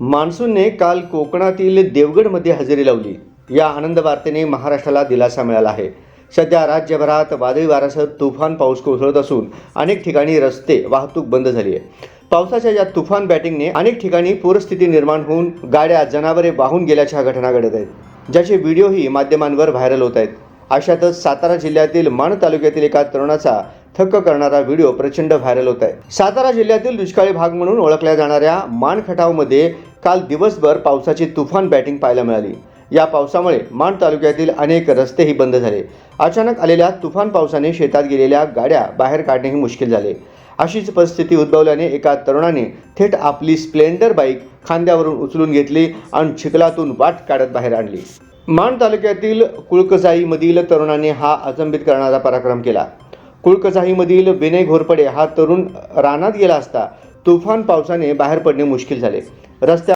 मान्सूनने काल कोकणातील देवगडमध्ये हजेरी लावली. या आनंद वार्तेने महाराष्ट्राला दिलासा मिळाला आहे. सध्या राज्यभरात वादळी वाऱ्यासह तुफान पाऊस कोसळत असून अनेक ठिकाणी रस्ते वाहतूक बंद झाली आहे. पावसाच्या या तुफान बॅटिंगने अनेक ठिकाणी पूरस्थिती निर्माण होऊन गाड्या जनावरे वाहून गेल्याच्या घटना घडत आहेत. ज्याचे व्हिडिओही माध्यमांवर व्हायरल होत आहेत. अशातच सातारा जिल्ह्यातील माण तालुक्यातील एका तरुणाचा थक्क करणारा व्हिडिओ प्रचंड व्हायरल होत आहे. सातारा जिल्ह्यातील दुष्काळी भाग म्हणून ओळखल्या जाणाऱ्या मानखटावमध्ये काल दिवसभर पावसाची तुफान बॅटिंग पाहायला मिळाली. या पावसामुळे माण तालुक्यातील अनेक रस्तेही बंद झाले. अचानक आलेल्या तुफान पावसाने शेतात गेलेल्या गाड्या बाहेर काढणेही मुश्किल झाले. अशीच परिस्थिती उद्भवल्याने एका तरुणाने थेट आपली स्प्लेंडर बाईक खांद्यावरून उचलून घेतली आणि चिखलातून वाट काढत बाहेर आणली. माण तालुक्यातील कुळकजाईमधील तरुणाने हा अचंबित करणारा पराक्रम केला. कुळकजाईमधील विनय घोरपडे हा तरुण रानात गेला असता तुफान पावसाने बाहेर पडणे मुश्किल झाले. रस्त्या